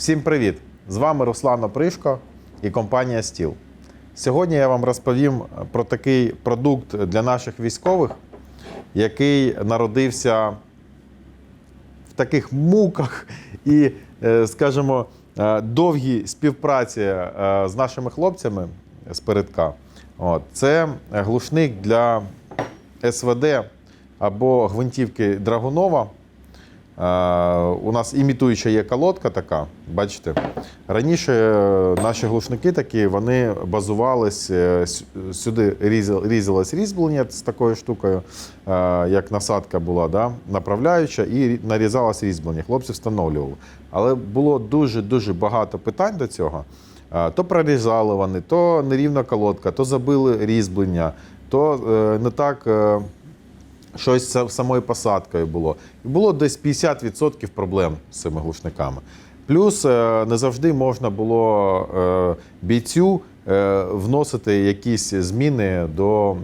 Всім привіт! З вами Руслан Опришко і компанія Стіл. Сьогодні я вам розповім про такий продукт для наших військових, який народився в таких муках і, е, скажімо, е, довгій співпраці е, з нашими хлопцями з передка. Це глушник для СВД або гвинтівки Драгунова. Е, У нас імітуюча є колодка така, бачите. Раніше е, наші глушники такі, вони базувались, е, сюди різалось різьблення з такою штукою, як насадка була, да, направляюча, і рі- нарізалось різьблення. Хлопці встановлювали. Але було дуже-дуже багато питань до цього. То прорізали вони, то нерівна колодка, то забили різьблення, то не так. Щось з самою посадкою було. І було десь 50% проблем з цими глушниками. Плюс е, не завжди можна було е, бійцю е, вносити якісь зміни до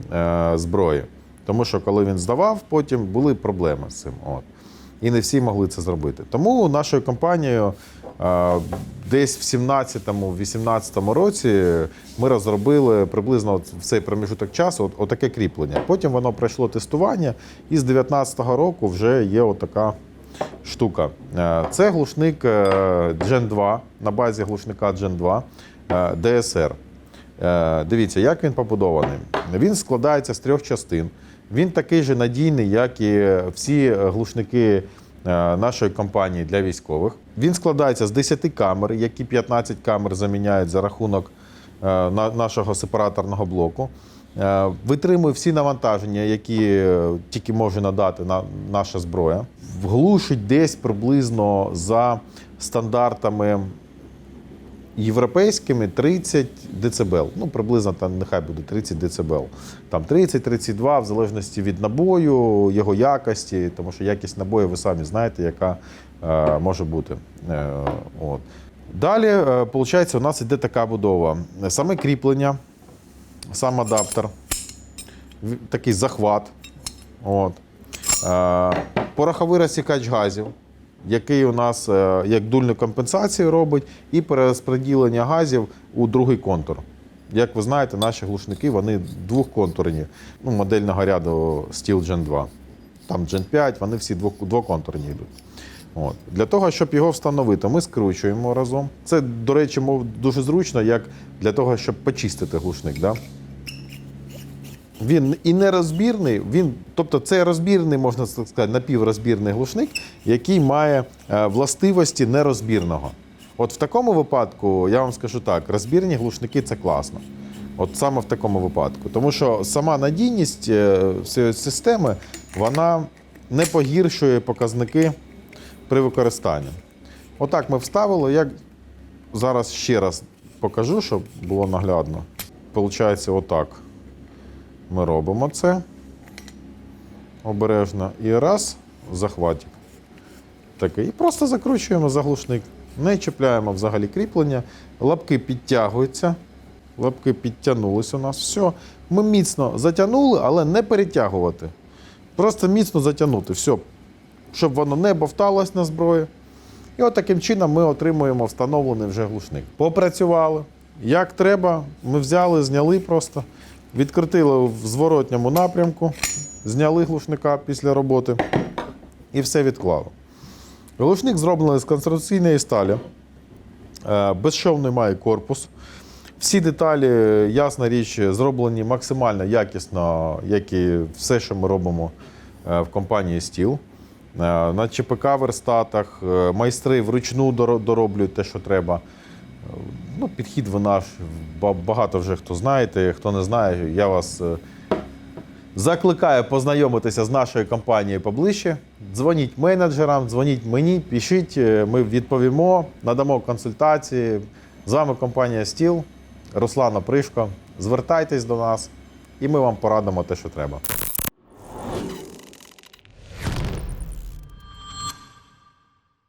зброї. Тому що коли він здавав, потім були проблеми з цим. От. І не всі могли це зробити. Тому нашою компанією десь в 17-18 році ми розробили приблизно в цей проміжуток часу от, отаке кріплення. Потім воно пройшло тестування, і з 19-го року вже є отака штука. Е, Це глушник е, Gen 2 на базі глушника Gen 2 е, DSR. Е, Дивіться, як він побудований. Він складається з трьох частин. Він такий же надійний, як і всі глушники е, нашої компанії для військових. Він складається з 10 камер, які 15 камер заміняють за рахунок е, на- нашого сепараторного блоку. Е, Витримує всі навантаження, які е, тільки може надати на- наша зброя. Глушить десь приблизно за стандартами європейськими 30 дБ. Ну, приблизно там нехай буде 30 дБ. Там 30-32, в залежності від набою, його якості, тому що якість набою, ви самі знаєте, яка е, може бути. Е, от. Далі, е, виходить, у нас іде така будова. Саме кріплення, сам адаптер, такий захват. От. Е, пороховий розсікач газів, який у нас е, як дульну компенсацію робить, і перерозподілення газів у другий контур. Як ви знаєте, наші глушники вони двохконтурні, ну, модельного ряду Steel Gen 2. Там Gen 5, вони всі двоконтурні йдуть. От. Для того, щоб його встановити, ми скручуємо разом. Це, до речі, дуже зручно, як для того, щоб почистити глушник. Да? Він і не розбірний, він, тобто це розбірний, можна так сказати, напіврозбірний глушник, який має е, властивості нерозбірного. От в такому випадку, я вам скажу так, розбірні глушники це класно. От саме в такому випадку. Тому що сама надійність е, всієї системи вона не погіршує показники при використанні. Отак ми вставили. Я зараз ще раз покажу, щоб було наглядно. Получається, отак ми робимо це обережно. І раз, захватик. Такий. І просто закручуємо заглушник. Не чіпляємо взагалі кріплення. Лапки підтягуються. Лапки підтягнулись у нас. Все. Ми міцно затягнули, але не перетягувати. Просто міцно затягнути. Все. Щоб воно не бовталось на зброї. І от таким чином ми отримуємо встановлений вже глушник. Попрацювали. Як треба, ми взяли, зняли просто, відкрутили в зворотньому напрямку, зняли глушника після роботи і все відклали. Глушник зроблений з конструкційної сталі. Е, Безшовний має корпус. Всі деталі, ясна річ, зроблені максимально якісно, як і все, що ми робимо е, в компанії Steel. Е, На ЧПК верстатах майстри вручну дороблюють те, що треба. Ну, підхід ви наш. Багато вже хто знаєте. Хто не знає, я вас е, закликаю познайомитися з нашою компанією поближче. Дзвоніть менеджерам, дзвоніть мені, пишіть, е, ми відповімо, надамо консультації. З вами компанія Стіл, Руслан Опришко. Звертайтесь до нас, і ми вам порадимо те, що треба.